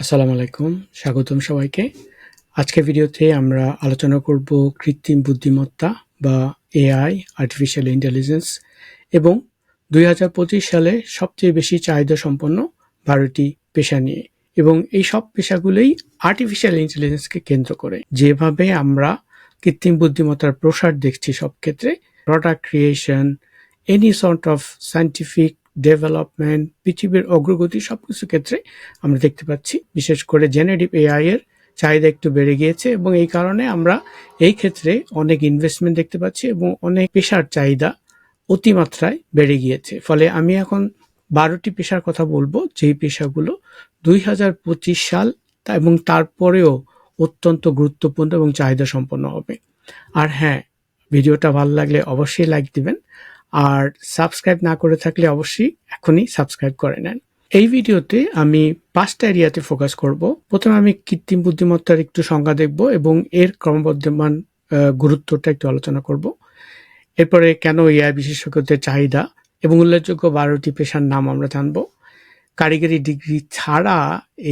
আসসালামু আলাইকুম, স্বাগতম সবাইকে। আজকে ভিডিওতে আমরা আলোচনা করব কৃত্রিম বুদ্ধিমত্তা বা এআই আর্টিফিশিয়াল ইন্টেলিজেন্স এবং দুই হাজার পঁচিশ সালে সবচেয়ে বেশি চাহিদা সম্পন্ন বারোটি পেশা নিয়ে, এবং এই সব পেশাগুলোই আর্টিফিশিয়াল ইন্টেলিজেন্সকে কেন্দ্র করে। যেভাবে আমরা কৃত্রিম বুদ্ধিমত্তার প্রসার দেখছি সব ক্ষেত্রে product creation any sort of scientific development পৃথিবীর অগ্রগতি সবকিছু ক্ষেত্রে আমরা দেখতে পাচ্ছি। বিশেষ করে জেনারেটিভ এআই এর চাহিদা একটু বেড়ে গিয়েছে এবং এই কারণে আমরা এই ক্ষেত্রে অনেক ইনভেস্টমেন্ট দেখতে পাচ্ছি এবং অনেক পেশার চাহিদা অতিমাত্রায় বেড়ে গিয়েছে। ফলে আমি এখন বারোটি পেশার কথা বলব, যেই পেশাগুলো দুই হাজার পঁচিশ সাল এবং তারপরেও অত্যন্ত গুরুত্বপূর্ণ এবং চাহিদা সম্পন্ন হবে। আর হ্যাঁ ভিডিওটা ভালো লাগলে অবশ্যই লাইক দিবেন। আর সাবস্ক্রাইব না করে থাকলে অবশ্যই এখনই সাবস্ক্রাইব করে নেন। এই ভিডিওতে আমি পাঁচটা এরিয়াতে ফোকাস করব। প্রথমে আমি কৃত্রিম বুদ্ধিমত্তার একটু সংজ্ঞা দেখব এবং এর ক্রমবর্ধমান গুরুত্বটা একটু আলোচনা করব। এরপরে কেন এআই বিশেষজ্ঞদের চাহিদা এবং উল্লেখযোগ্য বারোটি পেশার নাম আমরা জানব। কারিগরি ডিগ্রি ছাড়া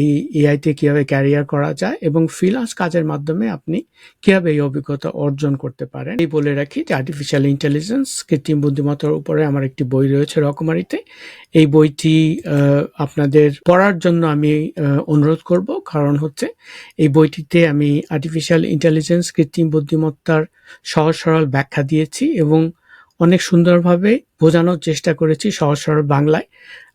এই এআইতে কীভাবে ক্যারিয়ার করা যায় এবং ফ্রিলান্স কাজের মাধ্যমে আপনি কীভাবে এই অভিজ্ঞতা অর্জন করতে পারেন, এই বলে রাখি যে আর্টিফিশিয়াল ইন্টেলিজেন্স কৃত্রিম বুদ্ধিমত্তার উপরে আমার একটি বই রয়েছে রকমারিতে। এই বইটি আপনাদের পড়ার জন্য আমি অনুরোধ করব। কারণ হচ্ছে এই বইটিতে আমি আর্টিফিশিয়াল ইন্টেলিজেন্স কৃত্রিম বুদ্ধিমত্তার সহজ সরল ব্যাখ্যা দিয়েছি এবং অনেক সুন্দরভাবে বোঝানোর চেষ্টা করেছি সহজ সরল বাংলায়।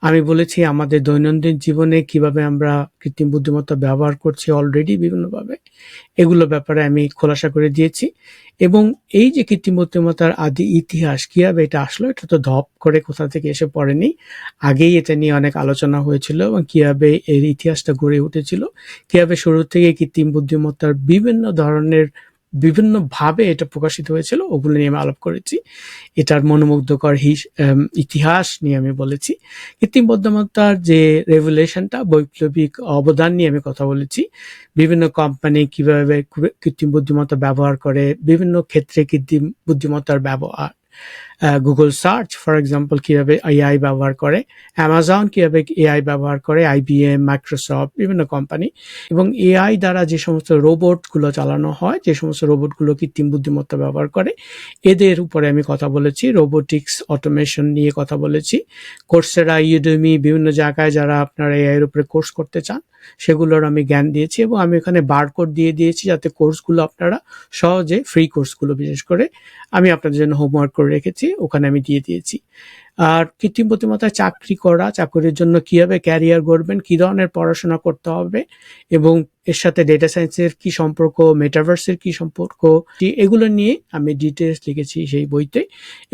আমি বলেছি আমাদের দৈনন্দিন জীবনে কীভাবে আমরা কৃত্রিম বুদ্ধিমত্তা ব্যবহার করছি অলরেডি বিভিন্নভাবে, এগুলো ব্যাপারে আমি খোলাসা করে দিয়েছি। এবং এই যে কৃত্রিম বুদ্ধিমত্তার আদি ইতিহাস, কীভাবে এটা আসলো, এটা তো ধপ করে কোথা থেকে এসে পড়েনি। আগেই এটা নিয়ে অনেক আলোচনা হয়েছিল এবং কীভাবে এর ইতিহাসটা গড়ে উঠেছিল, কীভাবে শুরু থেকে কৃত্রিম বুদ্ধিমত্তার বিভিন্ন ধরনের বিভিন্ন ভাবে এটা প্রকাশিত হয়েছিল, ওগুলো নিয়ে আমি আলাপ করেছি। এটার মনোমুগ্ধকর হিস ইতিহাস নিয়ে আমি বলেছি। কৃত্রিম বুদ্ধিমত্তার যে রেভুলেশনটা, বৈপ্লবিক অবদান নিয়ে আমি কথা বলেছি। বিভিন্ন কোম্পানি কীভাবে কৃত্রিম বুদ্ধিমত্তা ব্যবহার করে, বিভিন্ন ক্ষেত্রে কৃত্রিম বুদ্ধিমত্তার ব্যবহার গুগল সার্চ ফর এক্সাম্পল কীভাবে এআই ব্যবহার করে অ্যামাজন কীভাবে এআই ব্যবহার করে আইবিএম মাইক্রোসফট বিভিন্ন কোম্পানি এবং এআই দ্বারা যে সমস্ত রোবটগুলো চালানো হয়, যে সমস্ত রোবটগুলো কৃত্রিম বুদ্ধিমত্তা ব্যবহার করে, এদের উপরে আমি কথা বলেছি রোবোটিক্স অটোমেশন নিয়ে কথা বলেছি কোর্সেরা ইউডেমি বিভিন্ন জায়গায় যারা আপনারা এআই এর উপরে কোর্স করতে চান, সেগুলোর আমি জ্ঞান দিয়েছি এবং আমি এখানে বারকোড দিয়ে দিয়েছি যাতে কোর্সগুলো আপনারা সহজে ফ্রি কোর্সগুলো বিশেষ করে আমি আপনাদের জন্য হোমওয়ার্ক করে রেখেছি। ওখানে আমি দিয়ে দিয়েছি। আর কৃত্রিম বুদ্ধিমত্তায় চাকরি করা, চাকরির জন্য কীভাবে ক্যারিয়ার গড়বেন, কি ধরনের পড়াশোনা করতে হবে এবং এর সাথে ডেটা সায়েন্সের কি সম্পর্ক মেটাভার্সের কি সম্পর্ক, এগুলো নিয়ে আমি ডিটেলস লিখেছি সেই বইতে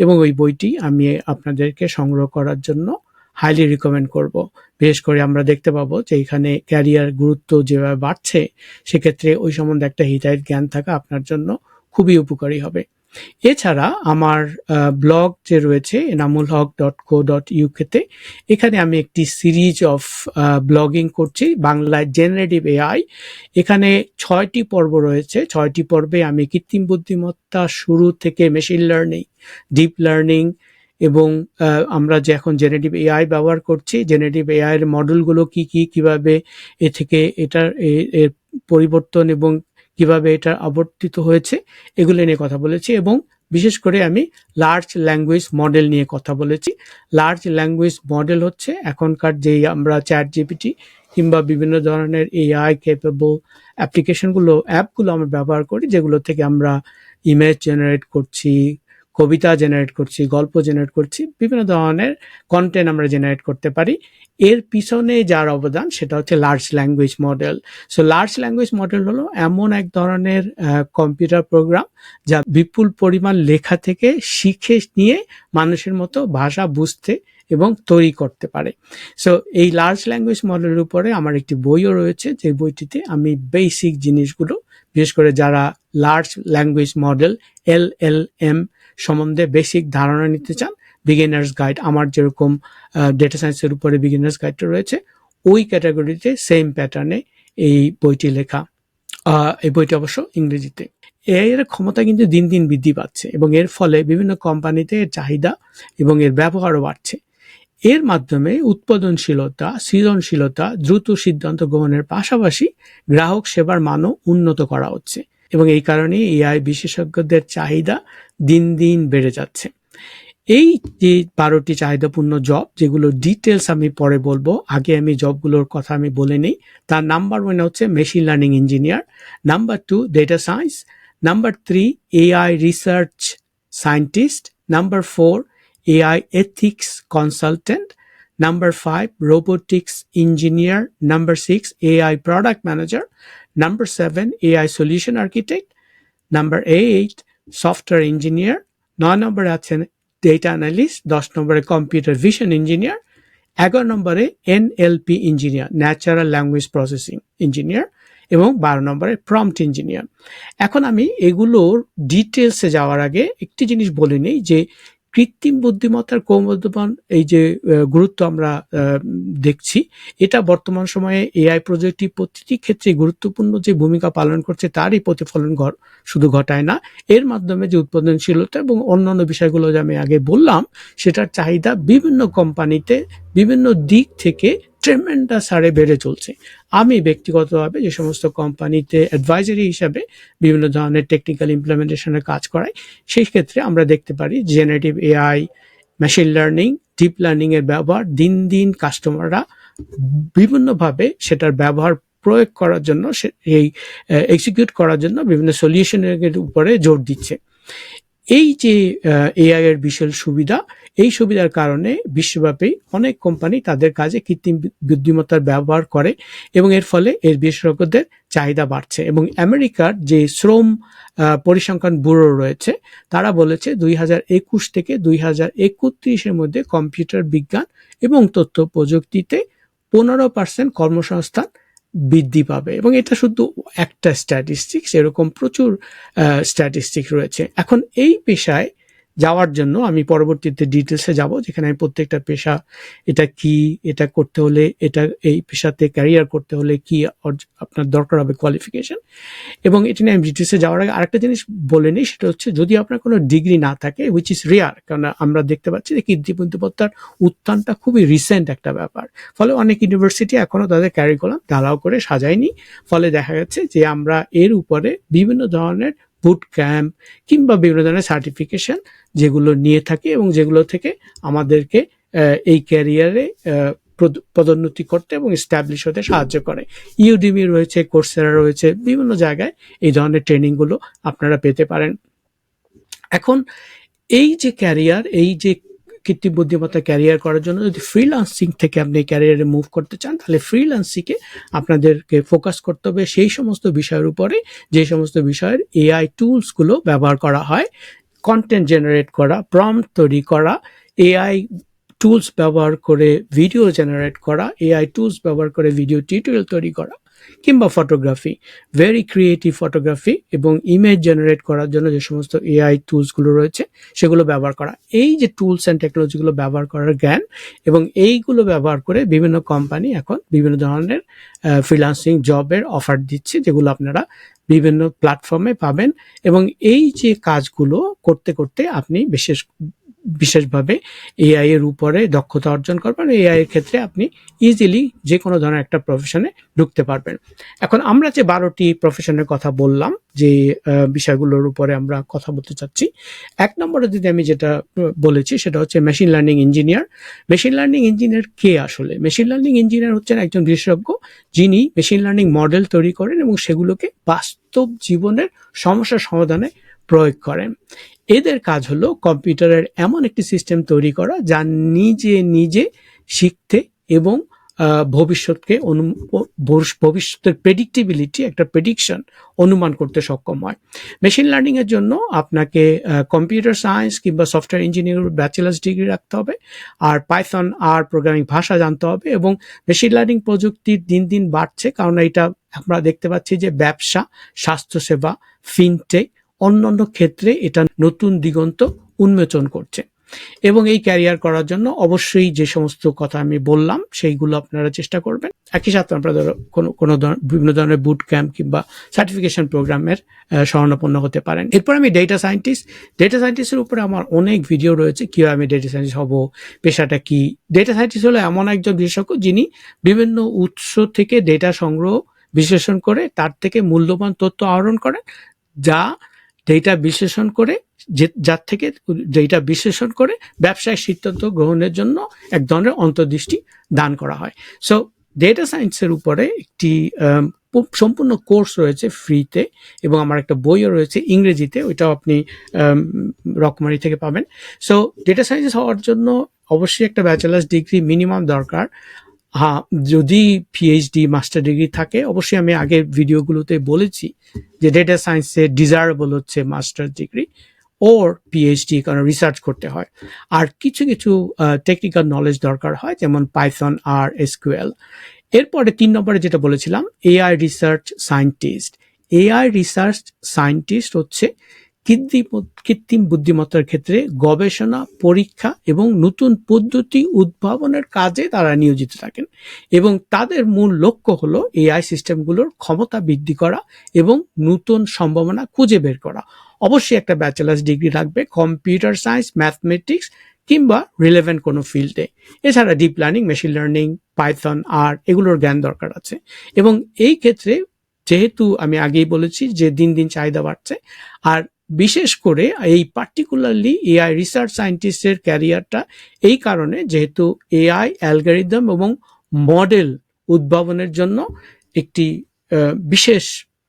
এবং ওই বইটি আমি আপনাদেরকে সংগ্রহ করার জন্য হাইলি রিকমেন্ড করব। বিশেষ করে আমরা দেখতে পাবো যে এখানে ক্যারিয়ার গুরুত্ব যেভাবে বাড়ছে, সেক্ষেত্রে ওই সম্বন্ধে একটা হিতাহিত জ্ঞান থাকা আপনার জন্য খুবই উপকারী হবে। এছাড়া আমার ব্লগ যে রয়েছে Enamul Haq dot co dot ইউকেতে এখানে আমি একটি সিরিজ অফ ব্লগিং করছি, বাংলায় জেনারেটিভ এআই এখানে ছয়টি পর্ব রয়েছে, ছয়টি পর্বে আমি কৃত্রিম বুদ্ধিমত্তা শুরু থেকে মেশিন লার্নিং ডিপ লার্নিং এবং আমরা যে এখন জেনারেটিভ এআই ব্যবহার করছি জেনারেটিভ এআই এর মডেলগুলো কি কি, কীভাবে এ থেকে এটার পরিবর্তন এবং কীভাবে এটা আবর্তিত হয়েছে, এগুলো নিয়ে কথা বলেছি এবং বিশেষ করে আমি লার্জ ল্যাঙ্গুয়েজ মডেল নিয়ে কথা বলেছি। লার্জ ল্যাঙ্গুয়েজ মডেল হচ্ছে এখনকার যেই আমরা চ্যাট জিপিটি কিংবা বিভিন্ন ধরনের এআই কেপেবল অ্যাপ্লিকেশনগুলো অ্যাপগুলো আমরা ব্যবহার করি, যেগুলো থেকে আমরা ইমেজ জেনারেট করছি, কবিতা জেনারেট করছি, গল্প জেনারেট করছি, বিভিন্ন ধরনের কন্টেন্ট আমরা জেনারেট করতে পারি। এর পিছনে যার অবদান সেটা হচ্ছে large language model so large language model হলো এমন এক ধরনের কম্পিউটার প্রোগ্রাম যা বিপুল পরিমাণ লেখা থেকে শিখে নিয়ে মানুষের মতো ভাষা বুঝতে এবং তৈরি করতে পারে। সো এই লার্জ ল্যাঙ্গুয়েজ মডেলের উপরে আমার একটি বইও রয়েছে, যে বইটিতে আমি বেসিক জিনিসগুলো, বিশেষ করে যারা large language model L L M সম্বন্ধে বেসিক ধারণা নিতে চান বিগিনার্স গাইড আমার যেরকম ডেটা সায়েন্সের উপরে বিগিনার্স গাইডটা রয়েছে, ওই ক্যাটাগরিতে সেম প্যাটার্নে এই বইটি লেখা। এই বইটি অবশ্য ইংরেজিতে। এআই এর ক্ষমতা কিন্তু দিন দিন বৃদ্ধি পাচ্ছে এবং এর ফলে বিভিন্ন কোম্পানিতে এর চাহিদা এবং এর ব্যবহারও বাড়ছে। এর মাধ্যমে উৎপাদনশীলতা, সৃজনশীলতা, দ্রুত সিদ্ধান্ত গ্রহণের পাশাপাশি গ্রাহক সেবার মানও উন্নত করা হচ্ছে এবং এই কারণে এআই বিশেষজ্ঞদের চাহিদা দিন দিন বেড়ে যাচ্ছে। এই যে বারোটি চাহিদাপূর্ণ জব যেগুলো ডিটেলস আমি পরে বলব, আগে আমি জবগুলোর কথা আমি বলে নিই, তার নাম্বার ওয়ান হচ্ছে machine learning engineer number two data science number three AI research scientist number four AI ethics consultant number five robotics engineer number six AI product manager number seven AI solution architect number eight software engineer নয় নম্বরে আছেন data analyst দশ নম্বরে computer vision engineer এগারো নম্বরে NLP engineer natural language processing engineer এবং বারো নম্বরে প্রম্পট ইঞ্জিনিয়ার এখন আমি এগুলোর ডিটেলসে যাওয়ার আগে একটি জিনিস বলে নিই যে কৃত্রিম বুদ্ধিমত্তার ক্রমবর্ধমান এই যে গুরুত্ব আমরা দেখছি, এটা বর্তমান সময়ে এআই প্রযুক্তি প্রতিটি ক্ষেত্রে গুরুত্বপূর্ণ যে ভূমিকা পালন করছে, তারই প্রতিফলন শুধু ঘটায় না। এর মাধ্যমে যে উৎপাদনশীলতা এবং অন্যান্য বিষয়গুলো যে আমি আগে বললাম, সেটার চাহিদা বিভিন্ন কোম্পানিতে বিভিন্ন দিক থেকে ট্রেমেন্ডাস হারে বেড়ে চলছে। আমি ব্যক্তিগতভাবে যে সমস্ত কোম্পানিতে অ্যাডভাইজারি হিসাবে বিভিন্ন ধরনের টেকনিক্যাল ইমপ্লিমেন্টেশনের কাজ করাই, সেই ক্ষেত্রে আমরা দেখতে পারি generative AI machine learning deep learning এর ব্যবহার দিন দিন কাস্টমাররা বিভিন্নভাবে সেটার ব্যবহার প্রয়োগ করার জন্য এই এক্সিকিউট করার জন্য বিভিন্ন সলিউশনের উপরে জোর দিচ্ছে। এই যে এআই এর বিশাল সুবিধা, এই সুবিধার কারণে বিশ্বব্যাপী অনেক কোম্পানি তাদের কাজে কৃত্রিম বুদ্ধিমত্তার ব্যবহার করে এবং এর ফলে এর বিশেষজ্ঞদের চাহিদা বাড়ছে এবং আমেরিকার যে শ্রম পরিসংখ্যান ব্যুরো রয়েছে, তারা বলেছে দুই একুশ থেকে দুই হাজার একত্রিশের মধ্যে কম্পিউটার বিজ্ঞান এবং তথ্য প্রযুক্তিতে পনেরো পার্সেন্ট কর্মসংস্থান বৃদ্ধি পাবে। এবং এটা শুধু একটা স্ট্যাটিস্টিক্স এরকম প্রচুর স্ট্যাটিস্টিক রয়েছে। এখন এই পেশায় যাওয়ার জন্য আমি পরবর্তীতে ডিটেলসে যাব, যেখানে আমি প্রত্যেকটা পেশা, এটা কি, এটা করতে হলে, এটা, এই পেশাতে ক্যারিয়ার করতে হলে কি আপনার দরকার হবে কোয়ালিফিকেশন এবং এটা নিয়ে আমি ডিটেলসে যাওয়ার আগে আরেকটা জিনিস বলে নিই, সেটা হচ্ছে যদি আপনার কোনো ডিগ্রি না থাকে উইচ ইজ রেয়ার কারণ আমরা দেখতে পাচ্ছি যে কৃত্রিম বুদ্ধিমত্তার উত্থানটা খুবই রিসেন্ট একটা ব্যাপার। ফলে অনেক ইউনিভার্সিটি এখনও তাদের ক্যারিকুলাম ঢালাও করে সাজায়নি। ফলে দেখা যাচ্ছে যে আমরা এর উপরে বিভিন্ন ধরনের বুট ক্যাম্প কিংবা বিভিন্ন ধরনের সার্টিফিকেশন যেগুলো নিয়ে থাকি এবং যেগুলো থেকে আমাদেরকে এই ক্যারিয়ারে পদোন্নতি করতে এবং স্ট্যাবলিশ হতে সাহায্য করে। ইউডিমি রয়েছে কোর্সেরা রয়েছে, বিভিন্ন জায়গায় এই ধরনের ট্রেনিংগুলো আপনারা পেতে পারেন। এখন এই যে ক্যারিয়ার এই যে কৃত্রিম বুদ্ধিমত্তা ক্যারিয়ার করার জন্য যদি ফ্রিলান্সিং থেকে আপনি ক্যারিয়ারে মুভ করতে চান, তাহলে ফ্রিলান্সিংয়ে আপনাদেরকে ফোকাস করতে হবে। সেই সমস্ত বিষয়ের উপরে যে সমস্ত বিষয়ের এআই টুলসগুলো ব্যবহার করা হয় কন্টেন্ট জেনারেট করা প্রম্পট তৈরি করা এআই টুলস ব্যবহার করে ভিডিও জেনারেট করা এআই টুলস ব্যবহার করে ভিডিও টিউটোরিয়াল তৈরি করা, কিংবা ফটোগ্রাফি ভেরি ক্রিয়েটিভ ফটোগ্রাফি এবং ইমেজ জেনারেট করার জন্য যে সমস্ত এআই টুলসগুলো রয়েছে, সেগুলো ব্যবহার করা। এই যে টুলস অ্যান্ড টেকনোলজিগুলো ব্যবহার করার জ্ঞান এবং এইগুলো ব্যবহার করে বিভিন্ন কোম্পানি এখন বিভিন্ন ধরনের ফ্রিলান্সিং জবের অফার দিচ্ছে, যেগুলো আপনারা বিভিন্ন প্ল্যাটফর্মে পাবেন এবং এই যে কাজগুলো করতে করতে আপনি বিশেষ বিশেষভাবে এআই এর উপরে দক্ষতা অর্জন করবেন। এআই এর ক্ষেত্রে আপনি ইজিলি যে কোনো ধরনের একটা প্রফেশনে ঢুকতে পারবেন। এখন আমরা যে বারোটি প্রফেশনের কথা বললাম, যে বিষয়গুলোর উপরে আমরা কথা বলতে চাচ্ছি, এক নম্বরে যদি আমি যেটা বলেছি সেটা হচ্ছে machine learning engineer machine learning engineer কে আসলে? মেশিন লার্নিং ইঞ্জিনিয়ার হচ্ছেন একজন বিশেষজ্ঞ, যিনি মেশিন লার্নিং মডেল তৈরি করেন এবং সেগুলোকে বাস্তব জীবনের সমস্যা সমাধানে প্রয়োগ করেন এদের কাজ হলো কম্পিউটারের এমন একটি সিস্টেম তৈরি করা যা নিজে নিজে শিখতে এবং ভবিষ্যৎকে অনু- ভবিষ্য- ভবিষ্যতের প্রেডিক্টিবিলিটি একটা প্রেডিকশন অনুমান করতে সক্ষম হয়। মেশিন লার্নিংয়ের জন্য আপনাকে কম্পিউটার সায়েন্স কিংবা সফটওয়্যার ইঞ্জিনিয়ারিং ব্যাচেলার্স ডিগ্রি রাখতে হবে, আর পাইথন আর প্রোগ্রামিং ভাষা জানতে হবে এবং মেশিন লার্নিং প্রযুক্তি দিন দিন বাড়ছে। কারণ এটা আমরা দেখতে পাচ্ছি যে ব্যবসা, স্বাস্থ্যসেবা ফিনটেক অন্যান্য ক্ষেত্রে এটা নতুন দিগন্ত উন্মোচন করছে। এবং এই ক্যারিয়ার করার জন্য অবশ্যই যে সমস্ত কথা আমি বললাম, সেইগুলো আপনারা চেষ্টা করবেন। একই সাথে আপনারা ধরো কোনো কোনো বিভিন্ন ধরনের বুট ক্যাম্প কিংবা সার্টিফিকেশন প্রোগ্রামের স্বর্ণপন্ন হতে পারেন। এরপর আমি ডেটা সায়েন্টিস্ট ডেটা সায়েন্টিস্টের উপরে আমার অনেক ভিডিও রয়েছে, কীভাবে আমি ডেটা সায়েন্টিস্ট হব, পেশাটা কি? ডেটা সায়েন্টিস্ট হলো এমন একজন বিশেষজ্ঞ যিনি বিভিন্ন উৎস থেকে ডেটা সংগ্রহ, বিশ্লেষণ করে, তার থেকে মূল্যবান তথ্য আহরণ করেন, যা ডেটা বিশ্লেষণ করে যে, যার থেকে ডেটা বিশ্লেষণ করে ব্যবসায়িক সিদ্ধান্ত গ্রহণের জন্য এক ধরনের অন্তর্দৃষ্টি দান করা হয়। সো ডেটা সায়েন্সের উপরে একটি সম্পূর্ণ কোর্স রয়েছে ফ্রিতে এবং আমার একটা বইও রয়েছে ইংরেজিতে, ওইটাও আপনি রকমারি থেকে পাবেন। সো ডেটা সায়েন্স হওয়ার জন্য অবশ্যই একটা ব্যাচেলার্স ডিগ্রি মিনিমাম দরকার। হ্যাঁ যদি পিএইচডি মাস্টার ডিগ্রি থাকে, অবশ্যই আমি আগের ভিডিওগুলোতে বলেছি যে ডেটা সায়েন্সে ডিজায়ারেবল হচ্ছে মাস্টার ডিগ্রি ওর পিএইচডি কারণ রিসার্চ করতে হয়। আর কিছু কিছু টেকনিক্যাল নলেজ দরকার হয়, যেমন পাইথন আর এসকিউএল এরপরে তিন নম্বরে যেটা বলেছিলাম AI research scientist AI research scientist হচ্ছে কৃত্রিম বুদ্ধিমত্তার ক্ষেত্রে গবেষণা, পরীক্ষা এবং নতুন পদ্ধতি উদ্ভাবনের কাজে তারা নিয়োজিত থাকেন এবং তাদের মূল লক্ষ্য হলো এআই সিস্টেমগুলোর ক্ষমতা বৃদ্ধি করা এবং নতুন সম্ভাবনা খুঁজে বের করা। অবশ্যই একটা ব্যাচেলার্স ডিগ্রি লাগবে কম্পিউটার সায়েন্স, ম্যাথমেটিক্স কিংবা রিলেভেন্ট কোনো ফিল্ডে। এছাড়া deep learning, machine learning, Python, আর এগুলোর জ্ঞান দরকার আছে। এবং এই ক্ষেত্রে যেহেতু আমি আগেই বলেছি যে দিন দিন চাহিদা বাড়ছে, আর বিশেষ করে এই পার্টিকুলারলি এআই রিসার্চ সায়েন্টিস্টের ক্যারিয়ারটা এই কারণে যেহেতু এআই অ্যালগারিদম এবং মডেল উদ্ভাবনের জন্য একটি বিশেষ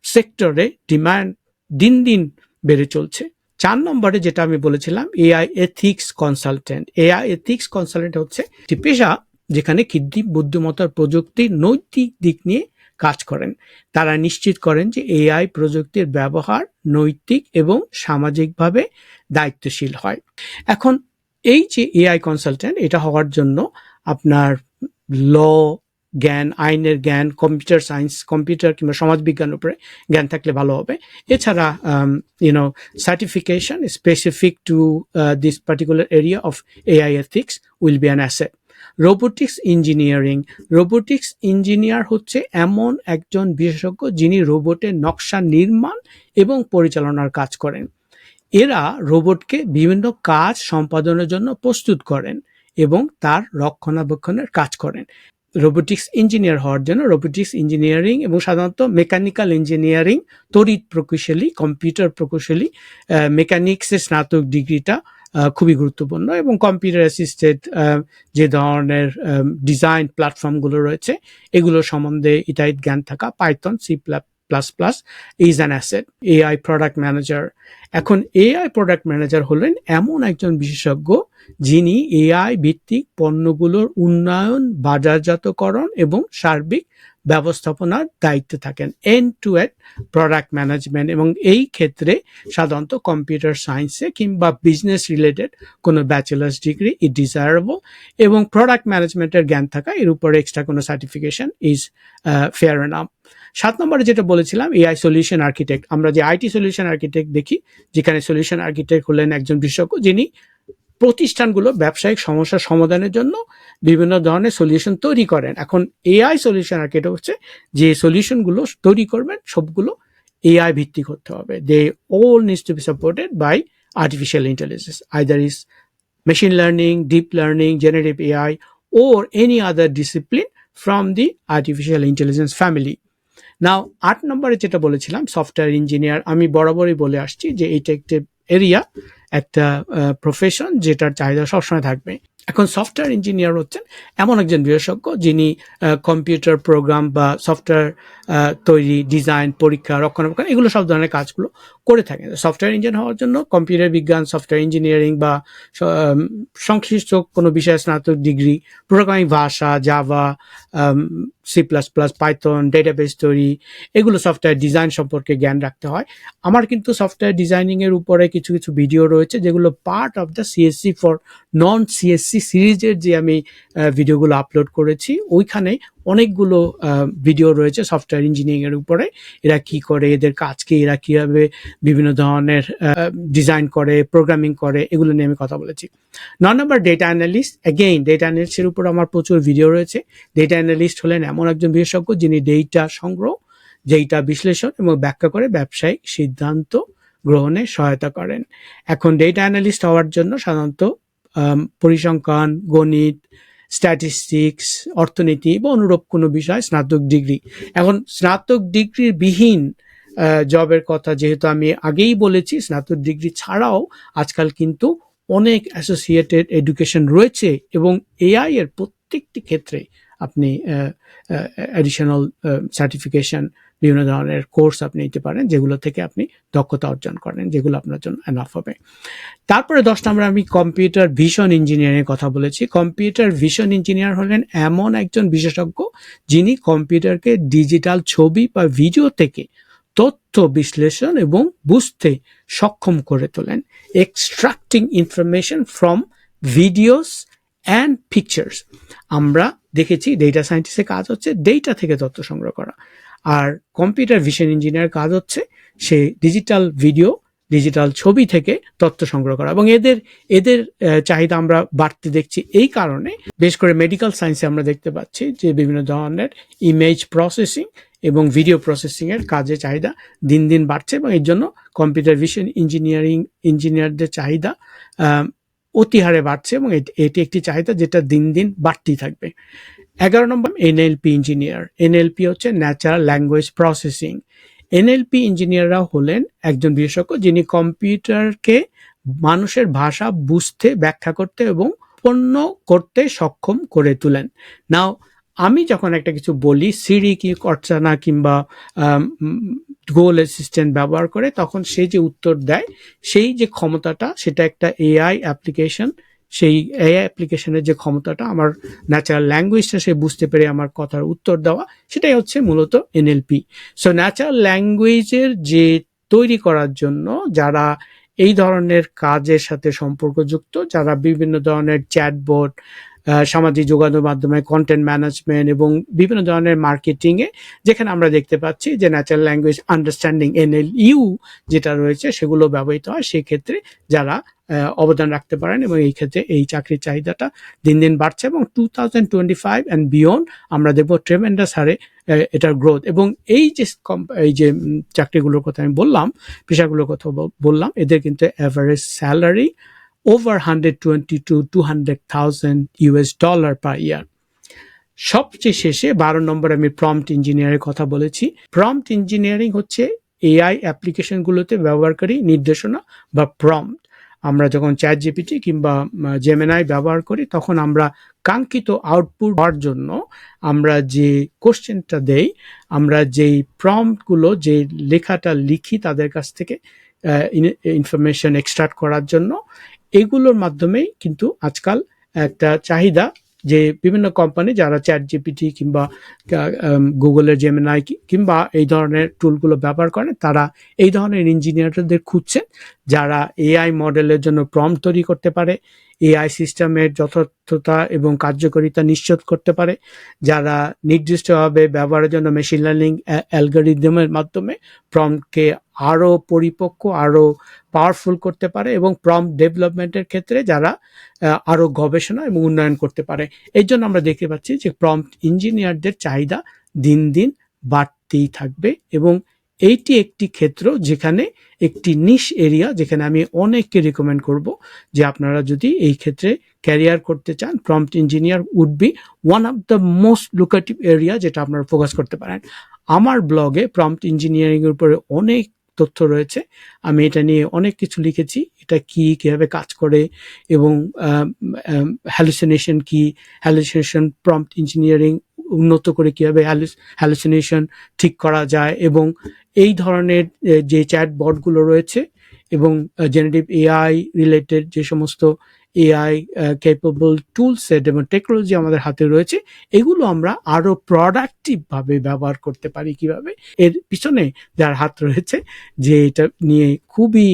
সেক্টরে ডিমান্ড দিন দিন বেড়ে চলছে। চার নম্বরে যেটা আমি বলেছিলাম AI ethics consultant AI ethics consultant হচ্ছে একটি পেশা যেখানে কৃত্রিম বুদ্ধিমত্তার প্রযুক্তির নৈতিক দিক নিয়ে কাজ করেন। তারা নিশ্চিত করেন যে এআই প্রযুক্তির ব্যবহার নৈতিক এবং সামাজিকভাবে দায়িত্বশীল হয়। এখন এই যে এআই কনসালটেন্ট এটা হওয়ার জন্য আপনার ল জ্ঞান, আইনের জ্ঞান কম্পিউটার সায়েন্স কম্পিউটার কিংবা সমাজবিজ্ঞান উপরে জ্ঞান থাকলে ভালো হবে। এছাড়া you know certification specific to this particular area of AI ethics will be an asset robotics engineering robotics engineer হচ্ছে এমন একজন বিশেষজ্ঞ যিনি রোবটের নকশা নির্মাণ এবং পরিচালনার কাজ করেন। এরা রোবটকে বিভিন্ন কাজ সম্পাদনের জন্য প্রস্তুত করেন এবং তার রক্ষণাবেক্ষণের কাজ করেন। রোবোটিক্স ইঞ্জিনিয়ার হওয়ার জন্য রোবোটিক্স ইঞ্জিনিয়ারিং এবং সাধারণত মেকানিক্যাল ইঞ্জিনিয়ারিং তড়িৎ প্রকৌশলী কম্পিউটার প্রকৌশলী মেকানিক্সের স্নাতক ডিগ্রিটা খুবই গুরুত্বপূর্ণ এবং কম্পিউটার অ্যাসিস্টেড যে ধরনের ডিজাইন প্ল্যাটফর্মগুলো রয়েছে, এগুলো সম্বন্ধে ইতাইত জ্ঞান থাকা Python C plus plus is an asset AI product manager এখন এআই প্রোডাক্ট ম্যানেজার হলেন এমন একজন বিশেষজ্ঞ যিনি এআই ভিত্তিক পণ্যগুলোর উন্নয়ন, বাজারজাতকরণ এবং সার্বিক ব্যবস্থাপনার দায়িত্বে থাকেন। End to end product management এবং এই ক্ষেত্রে সাধারণত কম্পিউটার সায়েন্সে কিংবা বিজনেস রিলেটেড কোনো ব্যাচেলার্স ডিগ্রি ই ডিজায়ারেবল এবং প্রোডাক্ট ম্যানেজমেন্টের জ্ঞান থাকা, এর উপরে এক্সট্রা কোনো সার্টিফিকেশন ইজ ফেয়ার এনাফ সাত নম্বরে যেটা বলেছিলাম এআই সলিউশন আর্কিটেক্ট আমরা যে আইটি সলিউশন আর্কিটেক্ট দেখি, যেখানে সলিউশন আর্কিটেক্ট হলেন একজন বিশেষজ্ঞ যিনি প্রতিষ্ঠানগুলো ব্যবসায়িক সমস্যা সমাধানের জন্য বিভিন্ন ধরনের সলিউশন তৈরি করেন। এখন এআই সলিউশন আর কেটে হচ্ছে যে সলিউশনগুলো তৈরি করবেন, সবগুলো এআই ভিত্তি করতে হবে। They all needs to be supported by artificial intelligence either is machine learning deep learning generative AI or any other discipline from the artificial intelligence family now আট নম্বরে যেটা বলেছিলাম সফটওয়্যার ইঞ্জিনিয়ার আমি বরাবরই বলে আসছি যে এইটা একটি এরিয়া একটা প্রফেশন যেটার চাহিদা সবসময় থাকবে। এখন সফটওয়্যার ইঞ্জিনিয়ার হচ্ছেন এমন একজন বিশেষজ্ঞ যিনি কম্পিউটার প্রোগ্রাম বা সফটওয়্যার তৈরি ডিজাইন পরীক্ষা, রক্ষণাবেক্ষণ এগুলো সব ধরনের কাজগুলো করে থাকেন। সফটওয়্যার ইঞ্জিনিয়ার হওয়ার জন্য কম্পিউটার বিজ্ঞান সফটওয়্যার ইঞ্জিনিয়ারিং বা সংশ্লিষ্ট কোনো বিষয়ে স্নাতক ডিগ্রি প্রোগ্রামিং ভাষা, Java C plus plus Python database তৈরি, এগুলো সফটওয়্যার ডিজাইন সম্পর্কে জ্ঞান রাখতে হয়। আমার কিন্তু সফটওয়্যার ডিজাইনিংয়ের উপরে কিছু কিছু ভিডিও রয়েছে, যেগুলো part of the CSC for non CSC সিরিজের যে আমি ভিডিওগুলো আপলোড করেছি, ওইখানে অনেকগুলো ভিডিও রয়েছে সফটওয়্যার ইঞ্জিনিয়ারিং এর উপরে। এরা কি করে, এদের কাজকে এরা কীভাবে বিভিন্ন ধরনের ডিজাইন করে প্রোগ্রামিং করে, এগুলো নিয়ে আমি কথা বলেছি। নয় নম্বর ডেটা অ্যানালিস্ট অ্যাগেইন ডেটা অ্যানালিস্টের উপর আমার প্রচুর ভিডিও রয়েছে। ডেটা অ্যানালিস্ট হলেন এমন একজন বিশেষজ্ঞ যিনি ডেটা সংগ্রহ ডেটা বিশ্লেষণ এবং ব্যাখ্যা করে ব্যবসায়িক সিদ্ধান্ত গ্রহণে সহায়তা করেন। এখন ডেটা অ্যানালিস্ট হওয়ার জন্য সাধারণত পরিসংখ্যান, গণিত স্ট্যাটিস্টিক্স অর্থনীতি বা অনুরূপ কোনো বিষয় স্নাতক ডিগ্রি এখন স্নাতক ডিগ্রির বিহীন জবের কথা যেহেতু আমি আগেই বলেছি, স্নাতক ডিগ্রি ছাড়াও আজকাল কিন্তু অনেক অ্যাসোসিয়েটেড এডুকেশন রয়েছে এবং এআই এর প্রত্যেকটি ক্ষেত্রে আপনি অ্যাডিশনাল সার্টিফিকেশন বিভিন্ন ধরনের কোর্স আপনি নিতে পারেন, যেগুলো থেকে আপনি দক্ষতা অর্জন করেন, যেগুলো আপনার জন্য এনাফ হবে। তারপরে দশ নম্বর আমি কম্পিউটার ভিশন ইঞ্জিনিয়ারিং কথা বলেছি। কম্পিউটার ভিশন ইঞ্জিনিয়ার হলেন এমন একজন বিশেষজ্ঞ, যিনি কম্পিউটারকে ডিজিটাল ছবি বা ভিডিও থেকে তথ্য বিশ্লেষণ এবং বুঝতে সক্ষম করে তোলেন। Extracting information from videos and pictures আমরা দেখেছি ডেটা সায়েন্টিস্টের কাজ হচ্ছে ডেটা থেকে তথ্য সংগ্রহ করা। আর কম্পিউটার ভিশন ইঞ্জিনিয়ার কাজ হচ্ছে সে ডিজিটাল ভিডিও ডিজিটাল ছবি থেকে তথ্য সংগ্রহ করা। এবং এদের এদের চাহিদা আমরা বাড়তে দেখছি এই কারণে। বেশ করে মেডিকেল সায়েন্সে আমরা দেখতে পাচ্ছি যে বিভিন্ন ধরনের ইমেজ প্রসেসিং এবং ভিডিও প্রসেসিং এর কাজে চাহিদা দিন দিন বাড়ছে এবং এর জন্য কম্পিউটার ভিশন ইঞ্জিনিয়ারিং ইঞ্জিনিয়ারদের চাহিদা অতি হারে বাড়ছে এবং এটি একটি চাহিদা যেটা দিন দিন বাড়তেই থাকবে। এগারো নম্বর, এনএলপি ইঞ্জিনিয়ার এনএলপি হচ্ছে ন্যাচারাল ল্যাঙ্গুয়েজ প্রসেসিং এনএলপি ইঞ্জিনিয়াররা হলেন একজন বিশেষজ্ঞ যিনি কম্পিউটারকে মানুষের ভাষা বুঝতে, ব্যাখ্যা করতে এবং উৎপন্ন করতে সক্ষম করে তোলেন। নাও আমি যখন একটা কিছু বলি সিরি কি করছে না কিংবা গুগল অ্যাসিস্ট্যান্ট ব্যবহার করে, তখন সে যে উত্তর দেয়, সেই যে ক্ষমতাটা, সেটা একটা এআই অ্যাপ্লিকেশন সেই এআই অ্যাপ্লিকেশনের যে ক্ষমতাটা, আমার ন্যাচারাল ল্যাঙ্গুয়েজটা সে বুঝতে পেরে আমার কথার উত্তর দেওয়া, সেটাই হচ্ছে মূলত এনএলপি সো ন্যাচারাল ল্যাঙ্গুয়েজের যে তৈরি করার জন্য যারা এই ধরনের কাজের সাথে সম্পর্কযুক্ত, যারা বিভিন্ন ধরনের চ্যাটবোর্ড সামাজিক যোগাযোগ মাধ্যমে কন্টেন্ট ম্যানেজমেন্ট এবং বিভিন্ন ধরনের মার্কেটিং এ যেখানে আমরা দেখতে পাচ্ছি যে natural language understanding NL U যেটা রয়েছে, সেগুলো ব্যবহৃত হয়। সেক্ষেত্রে যারা অবদান রাখতে পারেন এবং এই ক্ষেত্রে এই চাকরির চাহিদাটা দিন দিন বাড়ছে এবং two thousand twenty five and beyond আমরা দেখব ট্রেমেন্ডাস হারে এটার গ্রোথ এবং এই যে এই যে চাকরিগুলোর কথা আমি বললাম, পেশাগুলোর কথা বললাম, এদের কিন্তু average salary two two hundred thousand US dollar per year সবচেয়ে শেষে বারো নম্বর আমি প্রম্পট ইঞ্জিনিয়ারের কথা বলেছি। প্রম্পট ইঞ্জিনিয়ারিং হচ্ছে এআই অ্যাপ্লিকেশনগুলোতে ব্যবহারকারী নির্দেশনা বা প্রম্পট আমরা যখন চ্যাট জিপিটি কিংবা জেমেনাই ব্যবহার করি, তখন আমরা কাঙ্ক্ষিত আউটপুট হওয়ার জন্য আমরা যে কোশ্চেনটা দেই, আমরা যেই প্রম্পটগুলো যে লেখাটা লিখি তাদের কাছ থেকে ইনফরমেশন এক্সট্রাক্ট করার জন্য এগুলোর মাধ্যমেই কিন্তু আজকাল একটা চাহিদা যে বিভিন্ন কোম্পানি যারা চ্যাট জিপিটি কিংবা গুগলের জেমিনাই কিংবা এই ধরনের টুলগুলো ব্যবহার করে, তারা এই ধরনের ইঞ্জিনিয়ারদের খুঁজছেন যারা এআই মডেলের জন্য প্রম তৈরি করতে পারে এআই সিস্টেমের যথার্থতা এবং কার্যকারিতা নিশ্চিত করতে পারে, যারা নির্দিষ্টভাবে ব্যবহারের জন্য মেশিন লার্নিং অ্যালগোরিদমের মাধ্যমে প্রমকে আরও পরিপক্ক আরও পাওয়ারফুল করতে পারে এবং প্রম ডেভেলপমেন্টের ক্ষেত্রে যারা আরও গবেষণা এবং উন্নয়ন করতে পারে। এই জন্য আমরা দেখতে পাচ্ছি যে প্রম্পট ইঞ্জিনিয়ারদের চাহিদা দিন দিন বাড়তেই থাকবে এবং এইটি একটি ক্ষেত্র যেখানে একটি নিশ এরিয়া যেখানে আমি অনেককে রেকমেন্ড করব যে আপনারা যদি এই ক্ষেত্রে ক্যারিয়ার করতে চান prompt engineer would be one of the most lucrative area যেটা আপনারা ফোকাস করতে পারেন। আমার ব্লগে প্রম্পট ইঞ্জিনিয়ারিংয়ের উপরে অনেক তথ্য রয়েছে। আমি এটা নিয়ে অনেক কিছু লিখেছি। এটা কি, কীভাবে কাজ করে এবং হ্যালুসিনেশন কি হ্যালুসিনেশন প্রম্পট ইঞ্জিনিয়ারিং উন্নত করে কীভাবে হ্যালুসিনেশন ঠিক করা যায় এবং এই ধরনের যে চ্যাট বটগুলো রয়েছে এবং জেনারেটিভ এআই রিলেটেড যে সমস্ত এআই ক্যাপেবল টুল সেট এবং টেকনোলজি আমাদের হাতে রয়েছে, এগুলো আমরা আরও প্রোডাক্টিভ ভাবে ব্যবহার করতে পারি কীভাবে। এর পিছনে যার হাত রয়েছে, যে এটা নিয়ে খুবই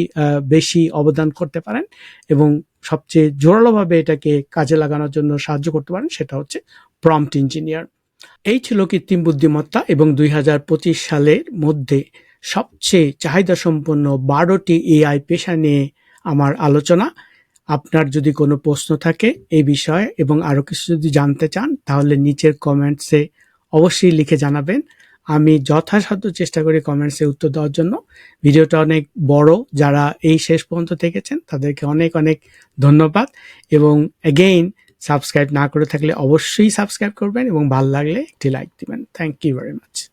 বেশি অবদান করতে পারেন এবং সবচেয়ে জোরালোভাবে এটাকে কাজে লাগানোর জন্য সাহায্য করতে পারেন সেটা হচ্ছে প্রম্পট ইঞ্জিনিয়ার এই ছিল কৃত্রিম বুদ্ধিমত্তা এবং দুই হাজার পঁচিশ সালের মধ্যে সবচেয়ে চাহিদা সম্পন্ন বারোটি এআই পেশা নিয়ে আমার আলোচনা। আপনার যদি কোনো প্রশ্ন থাকে এই বিষয়ে এবং আরও কিছু যদি জানতে চান, তাহলে নিচের কমেন্টসে অবশ্যই লিখে জানাবেন। আমি যথাসাধ্য চেষ্টা করি কমেন্টসে উত্তর দেওয়ার জন্য। ভিডিওটা অনেক বড়। যারা এই শেষ পর্যন্ত থেকেছেন তাদেরকে অনেক অনেক ধন্যবাদ। এবং এগেইন সাবস্ক্রাইব না করে থাকলে অবশ্যই সাবস্ক্রাইব করবেন এবং ভালো লাগলে একটি লাইক দিবেন। Thank you very much